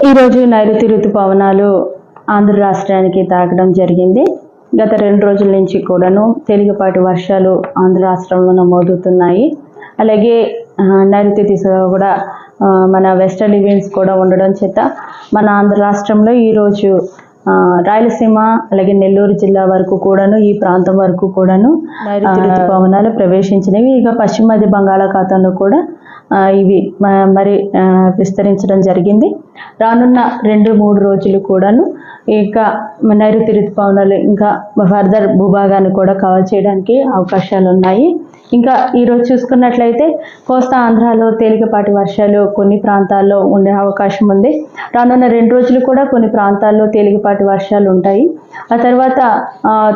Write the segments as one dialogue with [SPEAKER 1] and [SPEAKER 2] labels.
[SPEAKER 1] ఈరోజు నైరుతి ఋతుపవనాలు ఆంధ్ర రాష్ట్రానికి తాకడం జరిగింది. గత రెండు రోజుల నుంచి కూడాను తేలికపాటి వర్షాలు ఆంధ్ర రాష్ట్రంలో నమోదవుతున్నాయి అలాగే నైరుతి దిశగా కూడా మన వెస్టర్న్ విండ్స్ కూడా ఉండడం చేత మన ఆంధ్ర రాష్ట్రంలో ఈరోజు రాయలసీమ అలాగే నెల్లూరు జిల్లా వరకు కూడాను ఈ ప్రాంతం వరకు కూడాను ఋతుపవనాలు. ప్రవేశించినవి. ఇక పశ్చిమ మధ్య బంగాళాఖాతంలో కూడా ఇవి మరి విస్తరించడం జరిగింది. రానున్న రెండు మూడు రోజులు కూడాను ఇంకా నైరుతి ఋతుపవనాలు ఇంకా ఫర్దర్ భూభాగాన్ని కూడా కవర్ చేయడానికి అవకాశాలు ఉన్నాయి ఇంకా ఈరోజు చూసుకున్నట్లయితే కోస్తా ఆంధ్రాలో తేలికపాటి వర్షాలు కొన్ని ప్రాంతాల్లో ఉండే అవకాశం ఉంది. రానున్న రెండు రోజులు కూడా కొన్ని ప్రాంతాల్లో తేలికపాటి వర్షాలు ఉంటాయి. ఆ తర్వాత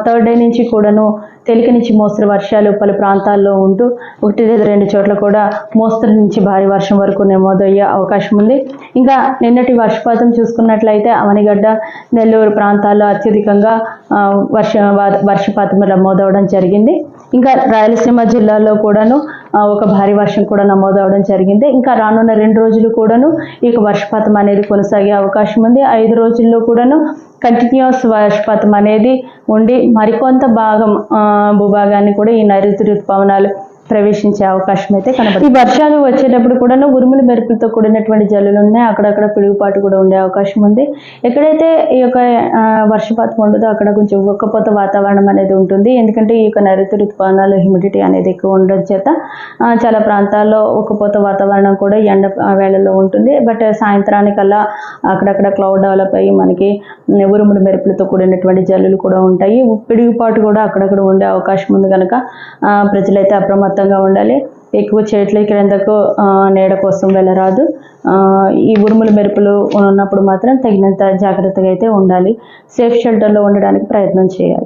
[SPEAKER 1] థర్డ్ డే నుంచి కూడాను తేలిక నుంచి మోస్తరు వర్షాలు పలు ప్రాంతాల్లో ఉంటూ ఒకటి లేదా రెండు చోట్ల కూడా మోస్తరు నుంచి భారీ వర్షం వరకు నమోదయ్యే అవకాశం ఉంది. ఇంకా నిన్నటి వర్షపాతం చూసుకున్నట్లయితే అవనిగడ్డ నెల్లూరు ప్రాంతాల్లో అత్యధికంగా వర్ష వర్షపాతం నమోదవడం జరిగింది. ఇంకా రాయలసీమ జిల్లాలో కూడాను ఒక భారీ వర్షం కూడా నమోదవడం జరిగింది. ఇంకా రానున్న రెండు రోజులు కూడాను ఈ యొక్క వర్షపాతం అనేది కొనసాగే అవకాశం ఉంది. ఐదు రోజుల్లో కూడాను కంటిన్యూస్ వర్షపాతం అనేది ఉండి మరికొంత భాగం భూభాగాన్ని కూడా ఈ నైరుతి ఋతుపవనాలు ప్రవేశించే అవకాశం అయితే కనబడుతుంది. ఈ వర్షాలు వచ్చేటప్పుడు కూడా ఉరుముల మెరుపులతో కూడినటువంటి జల్లులు ఉన్నాయి. అక్కడక్కడ పిడుగుపాటు కూడా ఉండే అవకాశం ఉంది. ఎక్కడైతే ఈ యొక్క వర్షపాతం ఉండదో అక్కడ కొంచెం ఒక్కపోత వాతావరణం అనేది ఉంటుంది. ఎందుకంటే ఈ యొక్క నైరుతి ఋతుపానాలు హ్యూమిడిటీ అనేది ఎక్కువ ఉండడం చేత చాలా ప్రాంతాల్లో ఒక్కపోత వాతావరణం కూడా ఎండ వేళల్లో ఉంటుంది. బట్ సాయంత్రానికల్లా అక్కడక్కడ క్లౌడ్ డెవలప్ అయ్యి మనకి ఉరుముల ఉరుములు మెరుపులతో కూడినటువంటి జల్లులు కూడా ఉంటాయి. పిడుగుపాటు కూడా అక్కడక్కడ ఉండే అవకాశం ఉంది కనుక ప్రజలైతే అప్రమత్తం అప్రమత్తంగా ఉండాలి. ఎక్కువ చెట్ల క్రిందకు ఆ, నీడ కోసం వెళ్ళరాదు. ఆ, ఈ ఉరుములు మెరుపులు ఉన్నప్పుడు మాత్రం తగినంత జాగ్రత్తగా అయితే ఉండాలి. సేఫ్ షెల్టర్లో ఉండడానికి ప్రయత్నం చేయాలి.